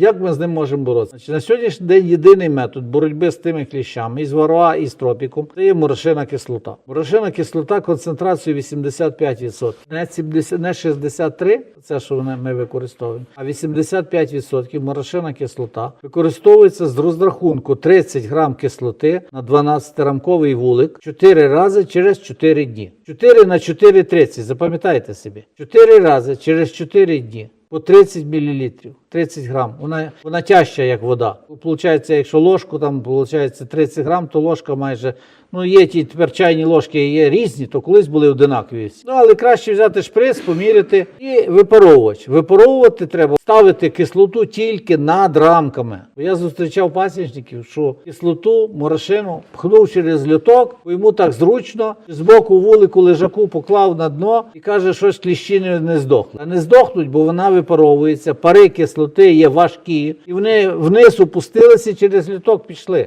Як ми з ним можемо боротися? На сьогоднішній день єдиний метод боротьби з тими кліщами, із вароа і з тропіком, це є морошина кислота. Морошина кислота концентрацією 85%. Не 70, не 63, це що вони- ми використовуємо, а 85% морошина кислота використовується з розрахунку 30 грам кислоти на 12-рамковий вулик 4 рази через 4 дні. 4 на 4 30, запам'ятайте собі. 4 рази через 4 дні. По 30 мл, 30 грам. Вона, вона тяжча, як вода. Получається, якщо ложку там виходить 30 грам, то ложка майже. Ну, є ті тепер чайні ложки, є різні, то колись були одинакові. Ну, але краще взяти шприц, поміряти і випаровувач. Випаровувати треба ставити кислоту тільки над рамками. Бо я зустрічав пасічників, що кислоту, морошину пхнув через льоток, бо йому так зручно, з боку вулику лежаку поклав на дно і каже, що ж кліщини не здохли. А не здохнуть, бо вона випаровується, пари кислоти є важкі, і вони вниз опустилися через літок пішли.